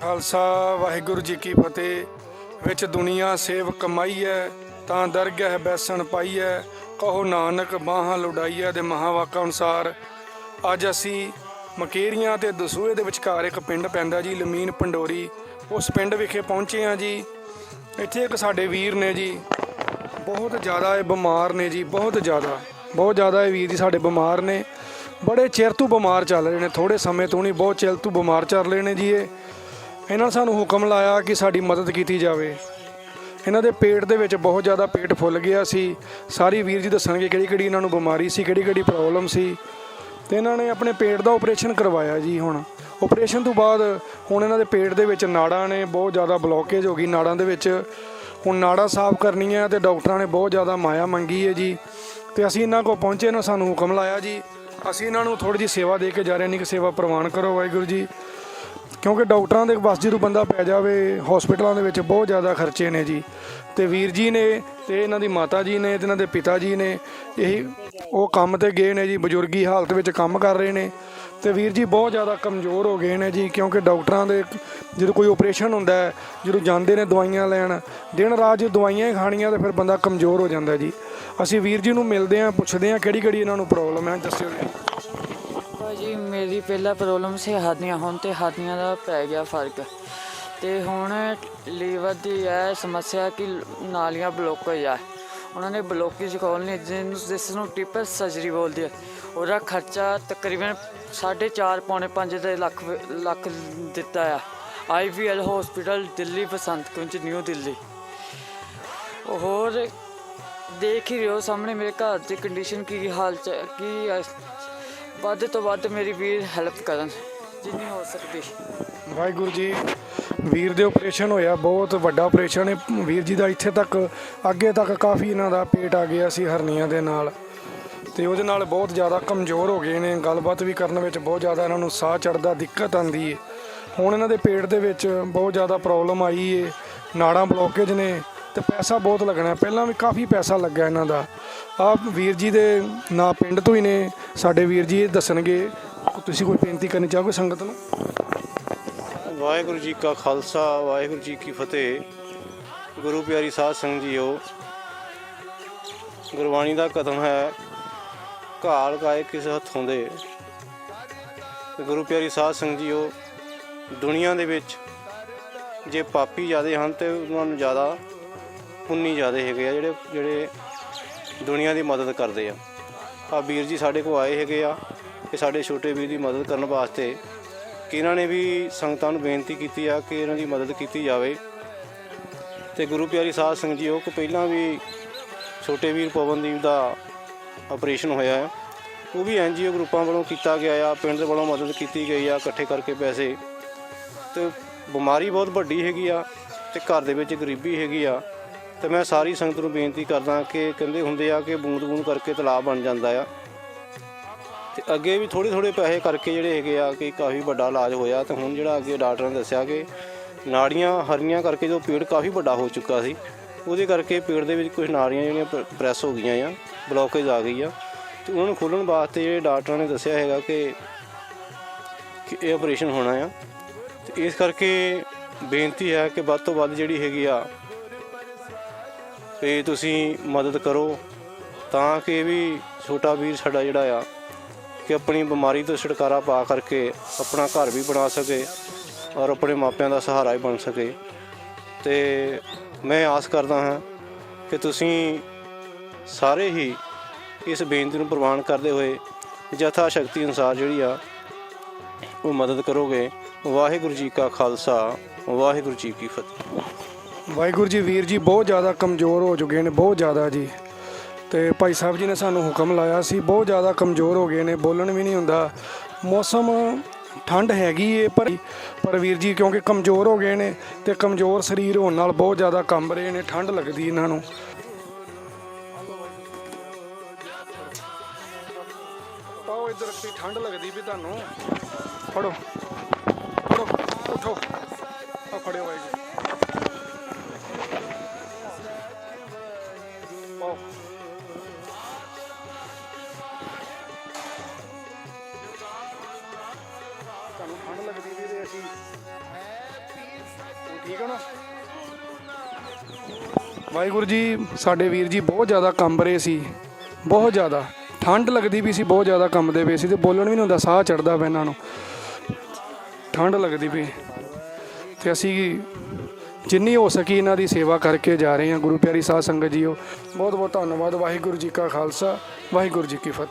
ਖਾਲਸਾ, ਵਾਹਿਗੁਰੂ ਜੀ ਕੀ ਫਤਿਹ। ਵਿੱਚ ਦੁਨੀਆ ਸੇਵ ਕਮਾਈ ਹੈ ਤਾਂ ਦਰਗਹਿ ਬੈਸਣ ਪਾਈ ਹੈ ਕਹੋ ਨਾਨਕ, ਬਾਹਾਂ ਲੁਡਾਈਐ ਦੇ ਮਹਾਵਾਕਾਂ ਅਨੁਸਾਰ। ਅੱਜ ਅਸੀਂ ਮਕੇਰੀਆਂ ਤੇ ਦਸੂਹੇ ਦੇ ਵਿਚਕਾਰ ਇੱਕ ਪਿੰਡ ਪੈਂਦਾ ਜੀ, ਲਮੀਨ ਪੰਡੋਰੀ। ਉਸ ਪਿੰਡ ਵਿਖੇ ਪਹੁੰਚੇ ਹਾਂ ਜੀ। ਇੱਥੇ ਇੱਕ ਸਾਡੇ ਵੀਰ ਨੇ ਜੀ, ਬਹੁਤ ਜ਼ਿਆਦਾ ਇਹ ਬਿਮਾਰ ਨੇ ਜੀ, ਬਹੁਤ ਜ਼ਿਆਦਾ। ਬਹੁਤ ਜ਼ਿਆਦਾ ਇਹ ਵੀਰ ਜੀ ਸਾਡੇ ਬਿਮਾਰ ਨੇ। ਬੜੇ ਚਿਰ ਤੋਂ ਬਿਮਾਰ ਚੱਲ ਰਹੇ ਨੇ ਥੋੜੇ ਸਮੇਂ ਤੋਂ ਨਹੀਂ, ਬਹੁਤ ਚਿਰ ਤੋਂ ਬਿਮਾਰ ਚੱਲ ਰਹੇ ਨੇ ਜੀ ਇਹ। ਇਹਨਾਂ ਨੇ ਸਾਨੂੰ ਹੁਕਮ ਲਾਇਆ ਕਿ ਸਾਡੀ ਮਦਦ ਕੀਤੀ ਜਾਵੇ। ਇਹਨਾਂ ਦੇ ਪੇਟ ਦੇ ਵਿੱਚ ਬਹੁਤ ਜ਼ਿਆਦਾ ਪੇਟ ਫੁੱਲ ਗਿਆ ਸੀ। ਸਾਰੀ ਵੀਰ ਜੀ ਦੱਸਣਗੇ ਕਿਹੜੀ ਕਿਹੜੀ ਇਹਨਾਂ ਨੂੰ ਬਿਮਾਰੀ ਸੀ ਕਿਹੜੀ ਕਿਹੜੀ ਪ੍ਰੋਬਲਮ ਸੀ। ਤੇ ਇਹਨਾਂ ਨੇ ਆਪਣੇ ਪੇਟ ਦਾ ਆਪਰੇਸ਼ਨ ਕਰਵਾਇਆ ਜੀ ਹੁਣ। ਆਪਰੇਸ਼ਨ ਤੋਂ ਬਾਅਦ ਹੁਣ ਇਹਨਾਂ ਦੇ ਪੇਟ ਦੇ ਵਿੱਚ ਨਾੜਾਂ ਨੇ ਬਹੁਤ ਜ਼ਿਆਦਾ ਬਲੋਕੇਜ ਹੋ ਗਈ ਨਾੜਾਂ ਦੇ ਵਿੱਚ। ਹੁਣ ਨਾੜਾਂ ਸਾਫ਼ ਕਰਨੀਆਂ ਤੇ ਡਾਕਟਰਾਂ ਨੇ ਬਹੁਤ ਜ਼ਿਆਦਾ ਮਾਇਆ ਮੰਗੀ ਹੈ ਜੀ। ਤੇ ਅਸੀਂ ਇਹਨਾਂ ਕੋਲ ਪਹੁੰਚੇ ਨਾ ਸਾਨੂੰ ਹੁਕਮ ਲਾਇਆ ਜੀ। ਅਸੀਂ ਇਹਨਾਂ ਨੂੰ ਥੋੜੀ ਜਿਹੀ ਸੇਵਾ ਦੇ ਕੇ ਜਾ ਰਹੇ ਹਾਂ। ਕਿ ਸੇਵਾ ਪ੍ਰਵਾਨ ਕਰੋ ਵਾਹਿਗੁਰੂ ਜੀ। ਕਿਉਂਕਿ ਡਾਕਟਰਾਂ ਦੇ ਬਸ ਜਦੋਂ ਬੰਦਾ ਪੈ ਜਾਵੇ ਹਸਪੀਟਲਾਂ ਦੇ ਵਿੱਚ ਬਹੁਤ ਜ਼ਿਆਦਾ ਖਰਚੇ ਨੇ ਜੀ। ਤੇ ਵੀਰ ਜੀ ਨੇ ਤੇ ਇਹਨਾਂ ਦੀ ਮਾਤਾ ਜੀ ਨੇ ਤੇ ਇਹਨਾਂ ਦੇ ਪਿਤਾ ਜੀ ਨੇ, ਇਹੀ ਉਹ ਕੰਮ ਤੇ ਗਏ ਨੇ ਜੀ, ਬਜ਼ੁਰਗੀ ਹਾਲਤ ਵਿੱਚ ਕੰਮ ਕਰ ਰਹੇ ਨੇ। ਤੇ ਵੀਰ ਜੀ ਬਹੁਤ ਜ਼ਿਆਦਾ ਕਮਜ਼ੋਰ ਹੋ ਗਏ ਨੇ ਜੀ, ਕਿਉਂਕਿ ਡਾਕਟਰਾਂ ਦੇ ਜਦੋਂ ਕੋਈ ਆਪਰੇਸ਼ਨ ਹੁੰਦਾ ਹੈ, ਜਦੋਂ ਜਾਂਦੇ ਨੇ ਦਵਾਈਆਂ ਲੈਣ, ਦਿਨ ਰਾਤ ਜੇ ਦਵਾਈਆਂ ਹੀ ਖਾਣੀਆਂ ਤੇ ਫਿਰ ਬੰਦਾ ਕਮਜ਼ੋਰ ਹੋ ਜਾਂਦਾ ਜੀ। ਅਸੀਂ ਵੀਰ ਜੀ ਨੂੰ ਮਿਲਦੇ ਆਂ ਪੁੱਛਦੇ ਆਂ ਕਿਹੜੀ ਕਿਹੜੀ ਇਹਨਾਂ ਨੂੰ ਪ੍ਰੋਬਲਮ ਹੈ, ਦੱਸਿਓ ਜੀ। ਭਾਜੀ ਮੇਰੀ ਪਹਿਲਾਂ ਪ੍ਰੋਬਲਮ ਸੀ ਹੱਡੀਆਂ ਹੁਣ ਤੇ ਹੱਡੀਆਂ ਦਾ ਪੈ ਗਿਆ ਫ਼ਰਕ। ਤੇ ਹੁਣ ਲੀਵਰ ਦੀ ਇਹ ਸਮੱਸਿਆ ਕਿ ਨਾਲੀਆਂ ਬਲੌਕ ਹੋ ਜਾ ਉਹਨਾਂ ਨੇ ਬਲੋਕੇਜ ਖੋਲ੍ਹਣੀ ਜਿਹਨੂੰ ਜਿਸ ਨੂੰ ਟਿਪਰ ਸਰਜਰੀ ਬੋਲਦੀ ਹੈ ਉਹਦਾ ਖਰਚਾ ਤਕਰੀਬਨ 4.5 ਪੌਣੇ 5 ਦੇ ਲੱਖ ਲੱਖ ਦਿੱਤਾ ਆ। IVL hospital Delhi Basant Kunj new Delhi ਹੋਰ ਦੇਖ ਹੀ ਰਹੇ ਹੋ ਸਾਹਮਣੇ ਮੇਰੇ ਘਰ ਦੀ ਕੰਡੀਸ਼ਨ ਕੀ ਹਾਲ ਚ, ਕੀ ਹੈ। ਵੱਧ ਤੋਂ ਵੱਧ ਮੇਰੀ ਵੀਰ ਹੈਲਪ ਕਰਨ, ਜਿੰਨੀ ਹੋ ਸਕਦੀ। ਵਾਹਿਗੁਰੂ ਜੀ, ਵੀਰ ਦੇ ਆਪਰੇਸ਼ਨ ਹੋਇਆ, ਬਹੁਤ ਵੱਡਾ ਆਪਰੇਸ਼ਨ ਹੈ ਵੀਰ ਜੀ ਦਾ ਇੱਥੇ ਤੱਕ, ਅੱਗੇ ਤੱਕ ਕਾਫੀ ਇਹਨਾਂ ਦਾ ਪੇਟ ਆ ਗਿਆ ਸੀ ਹਰਨੀਆਂ ਦੇ ਨਾਲ। ਤੇ ਉਹਦੇ ਨਾਲ ਬਹੁਤ ਜ਼ਿਆਦਾ ਕਮਜ਼ੋਰ ਹੋ ਗਏ ਨੇ। ਗੱਲਬਾਤ ਵੀ ਕਰਨ ਵਿੱਚ ਬਹੁਤ ਜ਼ਿਆਦਾ ਇਹਨਾਂ ਨੂੰ ਸਾਹ ਚੜਦਾ ਦਿੱਕਤ ਆਂਦੀ ਹੈ ਹੁਣ ਇਹਨਾਂ ਦੇ ਪੇਟ ਦੇ ਵਿੱਚ ਬਹੁਤ ਜ਼ਿਆਦਾ ਪ੍ਰੋਬਲਮ ਆਈ ਏ। ਨਾੜਾਂ ਬਲੋਕੇਜ ਨੇ। ਤੇ ਪੈਸਾ ਬਹੁਤ ਲੱਗਣਾ ਪਹਿਲਾਂ ਵੀ ਕਾਫੀ ਪੈਸਾ ਲੱਗਾ ਇਹਨਾਂ ਦਾ। ਆਪ ਵੀਰ ਜੀ ਦੇ ਨਾਂ ਪਿੰਡ ਤੋਂ ਹੀ ਨੇ। ਸਾਡੇ ਵੀਰ ਜੀ ਇਹ ਦੱਸਣਗੇ। ਤੁਸੀਂ ਕੋਈ ਬੇਨਤੀ ਕਰਨੀ ਚਾਹੋਗੇ ਸੰਗਤ ਨੂੰ? ਵਾਹਿਗੁਰੂ ਜੀ ਕਾ ਖਾਲਸਾ, ਵਾਹਿਗੁਰੂ ਜੀ ਕੀ ਫਤਿਹ। ਗੁਰੂ ਪਿਆਰੀ ਸਾਧ ਸੰਗਤ ਜੀਓ, ਗੁਰਬਾਣੀ ਦਾ ਕਦਮ ਹੈ, ਘਾਲ ਗਾਏ ਕਿਸ ਹੱਥੋਂ ਦੇ? ਗੁਰੂ ਪਿਆਰੀ ਸਾਧ ਸੰਗਤ ਜੀਓ, ਦੁਨੀਆ ਦੇ ਵਿੱਚ ਜੇ ਪਾਪੀ ਜ਼ਿਆਦੇ ਹਨ ਤੇ ਉਹਨਾਂ ਨੂੰ ਜ਼ਿਆਦਾ ਪੁੰਨੀ ਜ਼ਿਆਦੇ ਹੈਗੇ ਆ ਜਿਹੜੇ ਜਿਹੜੇ ਦੁਨੀਆ ਦੀ ਮਦਦ ਕਰਦੇ ਆ। ਆ ਵੀਰ ਜੀ ਸਾਡੇ ਕੋਲ ਆਏ ਹੈਗੇ ਆ ਕਿ ਸਾਡੇ ਛੋਟੇ ਵੀਰ ਦੀ ਮਦਦ ਕਰਨ ਵਾਸਤੇ ਕਿ ਇਹਨਾਂ ਨੇ ਵੀ ਸੰਗਤਾਂ ਨੂੰ ਬੇਨਤੀ ਕੀਤੀ ਆ ਕਿ ਇਹਨਾਂ ਦੀ ਮਦਦ ਕੀਤੀ ਜਾਵੇ। ਤੇ ਗੁਰੂ ਪਿਆਰੀ ਸਾਧ ਸੰਗਤ ਜੀ, ਉਹ ਕੋ ਪਹਿਲਾਂ ਵੀ ਛੋਟੇ ਵੀਰ ਪਵਨਦੀਪ ਦਾ ਆਪਰੇਸ਼ਨ ਹੋਇਆ ਹੈ ਉਹ ਵੀ ਐਨਜੀਓ ਗਰੁੱਪਾਂ ਵੱਲੋਂ ਕੀਤਾ ਗਿਆ ਆ, ਪਿੰਡ ਦੇ ਵੱਲੋਂ ਮਦਦ ਕੀਤੀ ਗਈ ਆ, ਇਕੱਠੇ ਕਰਕੇ ਪੈਸੇ। ਤੇ ਬਿਮਾਰੀ ਬਹੁਤ ਵੱਡੀ ਹੈਗੀ ਆ ਤੇ ਘਰ ਦੇ ਵਿੱਚ ਗਰੀਬੀ ਹੈਗੀ ਆ। ਤੇ ਮੈਂ ਸਾਰੀ ਸੰਗਤ ਨੂੰ ਬੇਨਤੀ ਕਰਦਾ ਕਿ ਕਹਿੰਦੇ ਹੁੰਦੇ ਆ ਕਿ ਬੂੰਦ ਬੂੰਦ ਕਰਕੇ ਤਲਾਬ ਬਣ ਜਾਂਦਾ ਆ। ਤੇ ਅੱਗੇ ਵੀ ਥੋੜੇ ਥੋੜੇ ਪੈਸੇ ਕਰਕੇ ਜਿਹੜੇ ਹੈਗੇ ਆ ਕਿ ਕਾਫੀ ਵੱਡਾ ਇਲਾਜ ਹੋਇਆ ਤੇ ਹੁਣ ਜਿਹੜਾ ਅੱਗੇ ਡਾਕਟਰਾਂ ਨੇ ਦੱਸਿਆ ਕਿ ਨਾੜੀਆਂ ਹਰੀਆਂ ਕਰਕੇ ਜੋ ਪੇਟ ਕਾਫੀ ਵੱਡਾ ਹੋ ਚੁੱਕਾ ਸੀ, ਉਹਦੇ ਕਰਕੇ ਪੇਟ ਦੇ ਵਿੱਚ ਕੁਝ ਨਾੜੀਆਂ ਜਿਹੜੀਆਂ ਪ- ਪ੍ਰੈਸ ਹੋ ਗਈਆਂ ਆ, ਬਲੌਕੇਜ ਆ ਗਈ ਆ। ਤੇ ਉਹਨਾਂ ਨੂੰ ਖੋਲਣ ਵਾਸਤੇ ਜਿਹੜੇ ਡਾਕਟਰਾਂ ਨੇ ਦੱਸਿਆ ਹੈਗਾ ਕਿ ਕਿ ਇਹ ਆਪਰੇਸ਼ਨ ਹੋਣਾ ਆ। ਤੇ ਇਸ ਕਰਕੇ ਬੇਨਤੀ ਹੈ ਕਿ ਵੱਧ ਤੋਂ ਵੱਧ ਜਿਹੜੀ ਹੈਗੀ ਆ ਤੇ ਤੁਸੀਂ ਮਦਦ ਕਰੋ ਤਾਂ ਕਿ ਵੀ ਛੋਟਾ ਵੀਰ ਸਾਡਾ ਜਿਹੜਾ ਆ, ਕਿ ਆਪਣੀ ਬਿਮਾਰੀ ਤੋਂ ਛੁਟਕਾਰਾ ਪਾ ਕਰਕੇ ਆਪਣਾ ਘਰ ਵੀ ਬਣਾ ਸਕੇ ਔਰ ਆਪਣੇ ਮਾਪਿਆਂ ਦਾ ਸਹਾਰਾ ਵੀ ਬਣ ਸਕੇ। ਤੇ ਮੈਂ ਆਸ ਕਰਦਾ ਹਾਂ ਕਿ ਤੁਸੀਂ ਸਾਰੇ ਹੀ ਇਸ ਬੇਨਤੀ ਨੂੰ ਪ੍ਰਵਾਨ ਕਰਦੇ ਹੋਏ ਯਥਾ ਸ਼ਕਤੀ ਅਨੁਸਾਰ ਜਿਹੜੀ ਆ, ਉਹ ਮਦਦ ਕਰੋਗੇ। ਵਾਹਿਗੁਰੂ ਜੀ ਕਾ ਖਾਲਸਾ, ਵਾਹਿਗੁਰੂ ਜੀ ਕੀ ਫਤਿਹ। ਵਾਹਿਗੁਰੂ ਜੀ, ਵੀਰ ਜੀ, ਬਹੁਤ ਜ਼ਿਆਦਾ ਕਮਜ਼ੋਰ ਹੋ ਚੁੱਕੇ ਨੇ, ਬਹੁਤ ਜ਼ਿਆਦਾ ਜੀ। ਤੇ ਭਾਈ ਸਾਹਿਬ ਜੀ ਨੇ ਸਾਨੂੰ ਹੁਕਮ ਲਾਇਆ ਸੀ, ਬਹੁਤ ਜ਼ਿਆਦਾ ਕਮਜ਼ੋਰ ਹੋ ਗਏ ਨੇ, ਬੋਲਣ ਵੀ ਨਹੀਂ ਹੁੰਦਾ। ਮੌਸਮ ਠੰਡ ਹੈਗੀ ਏ, ਪਰ ਪਰ ਵੀਰ ਜੀ, ਕਿਉਂਕਿ ਕਮਜ਼ੋਰ ਹੋ ਗਏ ਨੇ ਤੇ ਕਮਜ਼ੋਰ ਸਰੀਰ ਹੋਣ ਨਾਲ ਬਹੁਤ ਜ਼ਿਆਦਾ ਕੰਬ ਰਹੇ ਨੇ, ਠੰਡ ਲੱਗਦੀ ਇਹਨਾਂ ਨੂੰ। ਪਾਓ ਇੱਧਰ ਵੀ ਠੰਡ ਲੱਗਦੀ ਵੀ ਤੁਹਾਨੂੰ। ਫੜੋ। ਫੜੋ, ਉਠੋ। ਆ ਫੜਿਓ ਬਾਈ ਠੀਕ ਹੈ ਨਾ? ਵਾਹਿਗੁਰੂ ਜੀ, ਸਾਡੇ ਵੀਰ ਜੀ ਬਹੁਤ ਜ਼ਿਆਦਾ ਕੰਬ ਰਹੇ ਸੀ। ਬਹੁਤ ਜ਼ਿਆਦਾ। ਠੰਡ ਲੱਗਦੀ ਵੀ ਸੀ, ਬਹੁਤ ਜ਼ਿਆਦਾ ਕੰਬਦੇ ਪਏ ਸੀ ਤੇ ਬੋਲਣ ਵੀ ਨਹੀਂ ਹੁੰਦਾ, ਸਾਹ ਚੜਦਾ ਪਿਆ ਇਹਨਾਂ ਨੂੰ। ਠੰਡ ਲੱਗਦੀ ਪਈ। ਤੇ ਅਸੀਂ ਜਿੰਨੀ ਹੋ ਸਕੀ ਇਹਨਾਂ ਦੀ ਸੇਵਾ ਕਰਕੇ ਜਾ ਰਹੇ ਹਾਂ। ਗੁਰੂ ਪਿਆਰੀ ਸਾਧ ਸੰਗਤ ਜੀਓ ਬਹੁਤ ਬਹੁਤ ਧੰਨਵਾਦ। ਵਾਹਿਗੁਰੂ ਜੀ ਕਾ ਖਾਲਸਾ, ਵਾਹਿਗੁਰੂ ਜੀ ਕੀ ਫਤਿਹ।